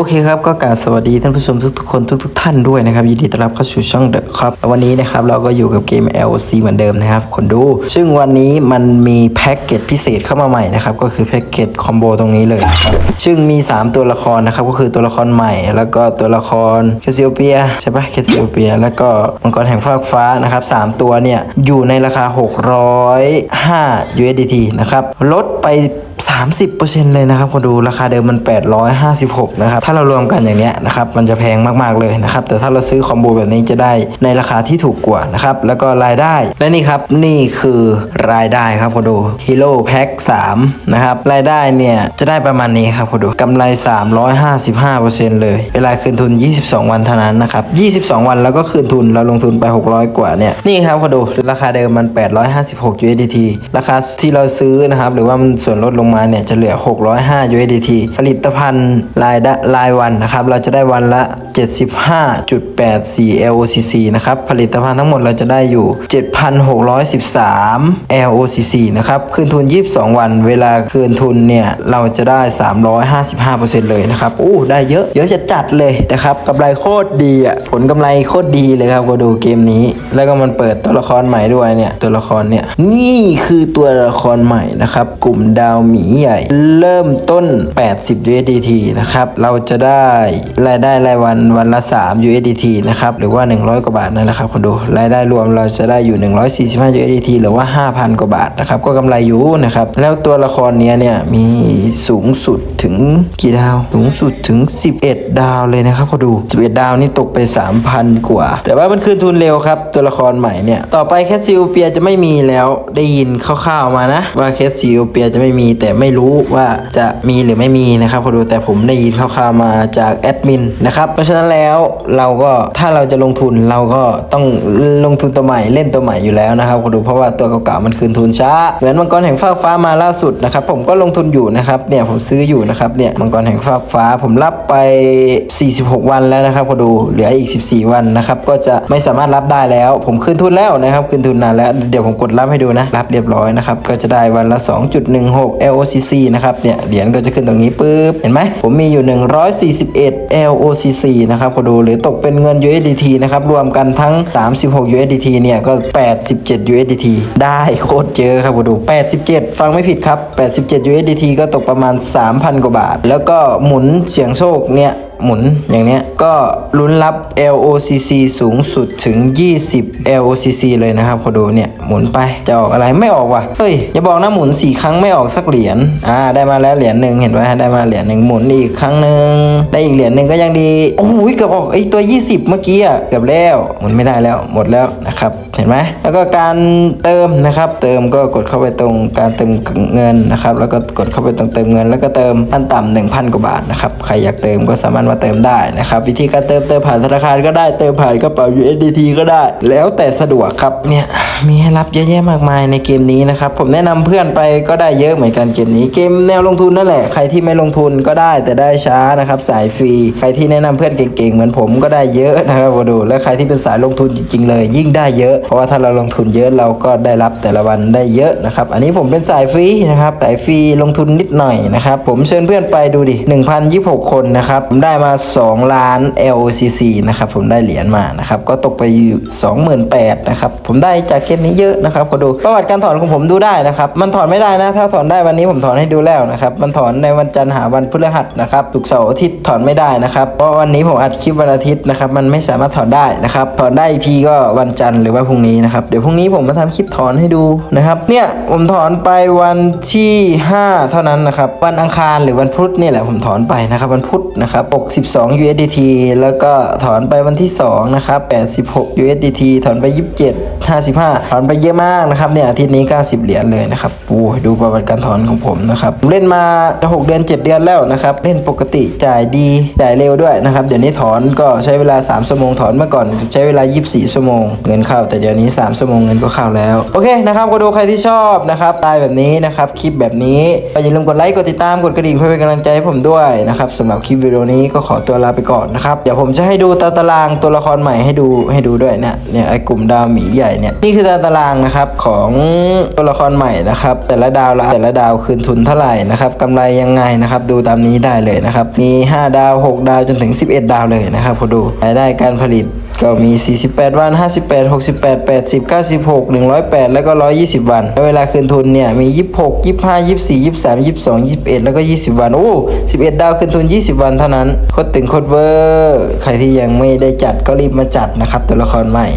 โอเคครับก็กราบสวัสดีท่านผู้ชมทุกๆคนทุก ๆ ท่านด้วยนะครับยินดีต้อนรับเข้าสู่ช่องเดอะครับวันนี้นะครับเราก็อยู่กับเกม LC เหมือนเดิมนะครับคนดู ซึ่งวันนี้มันมีแพ็กเกจพิเศษเข้ามาใหม่นะครับก็คือแพ็กเกจคอมโบตรงนี้เลยครับซึ่งมี 3 ตัวละครนะครับก็คือตัวละครใหม่ แล้วก็ตัวละครแคสซิโอเปียใช่ปะแคสซิโอเปียแล้วก็มังกรแห่งฟากฟ้านะครับสามตัวเนี่ยอยู่ในราคา 605 USDT นะครับลดไป 30%เลยนะครับคนดูราคาเดิมมัน 856 นะครับาเรารวมกันอย่างเนี้ยนะครับมันจะแพงมากๆเลยนะครับแต่ถ้าเราซื้อคอมโบแบบนี้จะได้ในราคาที่ถูกกว่านะครับแล้วก็รายได้และนี่ครับนี่คือรายได้ครับคนดูฮีโร่แพ็ค3นะครับรายได้เนี่ยจะได้ประมาณนี้ครับคนดูกำไร 355%เลยเวลาคืนทุน 22 วันเท่านั้นนะครับ 22 วันแล้วก็คืนทุนเราลงทุนไป 600 กว่าเนี่ยนี่ครับคนดูราคาเดิมมัน 856 USDT ราคาที่เราซื้อนะครับหรือว่ามันส่วนลดลงมาเนี่ยจะเหลือ 605 USDT ผลิตภัณฑ์รายได้ายวันนะครับ เราจะได้วันละ 75.84 LOCC นะครับ ผลิตภัณฑ์ทั้งหมดเราจะได้อยู่ 7,613 LOCC นะครับ คืนทุน 22 วัน เวลาคืนทุนเนี่ย เราจะได้ 355%เลยนะครับ อู้ ได้เยอะ เยอะจะจัดเลยนะครับ กำไรโคตรดีอะ ผลกำไรโคตรดีเลยครับก็ดูเกมนี้ แล้วก็มันเปิดตัวละครใหม่ด้วยเนี่ย ตัวละครเนี่ย นี่คือตัวละครใหม่นะครับ กลุ่มดาวหมีใหญ่ เริ่มต้น 80 USDT นะครับ เราจะได้รายได้รายวันวันละ 3 USDT นะครับหรือว่า 100 กว่าบาทนั่นแหละครับคนดูรายได้รวมเราจะได้อยู่ 145 USDT หรือว่า 5,000 กว่าบาทนะครับก็กำไรอยู่นะครับแล้วตัวละครเนี้ยเนี่ยมีสูงสุดถึงกี่ดาวสูงสุดถึง 11 ดาวเลยนะครับคนดู 11 ดาวนี่ตกไป 3,000 กว่า แต่ว่ามันคืนทุนเร็วครับตัวละครใหม่เนี่ยต่อไปแคสซิโอเปียจะไม่มีแล้วได้ยินคร่าวๆมานะว่าแคสซิโอเปียจะไม่มีแต่ไม่รู้ว่าจะมีหรือไม่มีนะครับคนดูแต่ผมได้ยินคร่าวๆมาจากแอดมินนะครับเพราะฉะนั้นแล้วเราก็ถ้าเราจะลงทุนเราก็ต้องลงทุนตัวใหม่เล่นตัวใหม่อยู่แล้วนะครับคนดูเพราะว่าตัวเก่าๆมันคืนทุนช้า เหมือนมังกรแห่งฟากฟ้ามาล่าสุดนะครับผมก็ลงทุนอยู่นะครับเนี่ยผมซื้ออยู่นะครับเนี่ยมังกรแห่งฟากฟ้าผมรับไป 46 วันแล้วนะครับคนดูเหลืออีก 14 วันนะครับก็จะไม่สามารถรับได้แล้ว ผมคืนทุนแล้วนะครับคืนทุนนานแล้วเดี๋ยวผมกดรับให้ดูนะรับเรียบร้อยนะครับก็จะได้วันละ 2.16 LOCC นะครับเนี่ยเหรียญก็จะขึ้นตรงนี้ปุ๊บเห็นไหมผมมีอยู่141 LOCC นะครับคนดูหรือตกเป็นเงิน USDT นะครับรวมกันทั้ง 36 USDT เนี่ยก็ 87 USDT ได้โคตรเยอะครับคนดู 87 ฟังไม่ผิดครับ 87 USDT ก็ตกประมาณ 3,000 กว่าบาท แล้วก็หมุนเสียงโชคเนี่ย หมุนอย่างเนี้ยก็ลุ้นรับ LOCC สูงสุดถึง 20 LOCC เลยนะครับพอดูเนี่ยหมุนไปจะออกอะไรไม่ออกว่ะเฮ้ยอย่าบอกนะหมุน 4 ครั้งไม่ออกสักเหรียญอ่าได้มาแล้วเหรียญหนึ่งเห็นไหมได้มาเหรียญหนึ่งหมุนอีกครั้งหนึ่งได้อีกเหรียญหนึ่งก็ยังดีโอ้โหเกือบออกไอตัว 20 เมื่อกี้อะเกือบแล้วหมุนไม่ได้แล้วหมดแล้วนะครับเห็นไหมแล้วก็การเติมนะครับ เติมก็กดเข้าไปตรงการเติมเงินนะครับแล้วก็กดเข้าไปตรงเติมเงิน แล้วก็เติมขั้นต่ำ1,000กว่าบาทนะครับใครอยากเติมก็สามารถมาเติมได้นะครับวิธีการเติมเติมผ่านธนาคารก็ได้เติมผ่านกระเป๋า USDT ก็ได้ แล้วแต่สะดวกครับเนี่ยมีให้รับเยอะแยะมากมายในเกมนี้นะครับผมแนะนำเพื่อนไปก็ได้เยอะเหมือนกันเกมนี้เกมแนวลงทุนนั่นแหละใครที่ไม่ลงทุนก็ได้แต่ได้ช้านะครับสายฟรีใครที่แนะนำเพื่อนเก่งๆเหมือนผมก็ได้เยอะนะครับมาดูและใครที่เป็นสายลงทุนจริงๆเลย ยิ่งได้เยอะ เพราะว่าถ้าเราลงทุนเยอะเราก็ได้รับแต่ละวันได้เยอะนะครับอันนี้ผมเป็นสายฟรีนะครับสายฟรีลงทุนนิดหน่อยนะครับผมเชิญเพื่อนไปดูดิ1,026 คนนะครับผมได้มา 2 ล้าน LOCC นะครับผมได้เหรียญมานะครับก็ตกไปอยู่28,000นะครับผมได้จากเกมนี้เยอะนะครับก็ดูประวัติการถอนของผมดูได้นะครับมันถอนไม่ได้นะถ้าถอนได้วันนี้ผมถอนให้ดูแล้วนะครับมันถอนในวันจันทร์หาวันพฤหัสนะครับศุกร์เสาร์อาทิตย์ถอนไม่ได้นะครับเพราะวันนี้ผมอัดคลิปวันอาทิตย์นะครับมันไม่สามารถถอนได้นะครับถอนได้อีกทีก็วันจันทร์หรือว่าพรุ่งนี้นะครับเดี๋ยวพรุ่งนี้ผมมาทำคลิปถอนให้ดูนะครับเนี่ยผมถอนไปวันที่ 5 เท่านั้นนะครับวันอังคารหรือวันพุธนี่แหละผมถอนไปนะครับวันพุธนะครับ62 USDT แล้วก็ถอนไปวันที่ 2 นะครับ 86 USDT ถอนไป 27 55 ถอนไปเยอะมากนะครับเนี่ยอาทิตย์นี้ 90 เหรียญเลยนะครับโอ้ดูประวัติการถอนของผมนะครับเล่นมาจะ6เดือน 7 เดือนแล้วนะครับ เล่นปกติจ่ายดีจ่ายเร็วด้วยนะครับ เดี๋ยวนี้ถอนก็ใช้เวลา 3 ชั่วโมงถอนเมื่อก่อนใช้เวลา 24 ชั่วโมง เงินเข้า แต่เดี๋ยวนี้ 3 ชั่วโมงเงินก็เข้าแล้ว โอเคนะครับก็ดูใครที่ชอบนะครับตายแบบนี้นะครับคลิปแบบนี้อย่าลืมกดไลค์กดติดตามกดกระดิ่งเพื่อเป็นกำลังใจให้ผมด้วยนะครับสำหรับคลิปวิดีโอนี้ก็ขอตัวลาไปก่อนนะครับ เดี๋ยวผมจะให้ดูตาตารางตัวละครใหม่ให้ดูให้ดูด้วยเนี่ยเนี่ยไอ้กลุ่มดาวหมีใหญ่เนี่ยนี่คือตาตารางนะครับของตัวละครใหม่นะครับ แต่ละดาวละแต่ละดาวคืนทุนเท่าไหร่นะครับกำไรยังไงนะครับดูตามนี้ได้เลยนะครับมี 5 ดาว 6 ดาวจนถึง 11 ดาวเลยนะครับพอดูรายได้การผลิต ก็มี 48 วัน 58 68 80 96 108 แล้วก็ 120 วันแล้วเวลาคืนทุนเนี่ยมี 26 25 24 23 22 21 แล้วก็ 20 วันโอ้11 ดาวคืนทุน 20 วันเท่านั้นโคตรตึงโคตรเวอร์ ใครที่ยังไม่ได้จัดก็รีบมาจัดนะครับตัวละครใหม่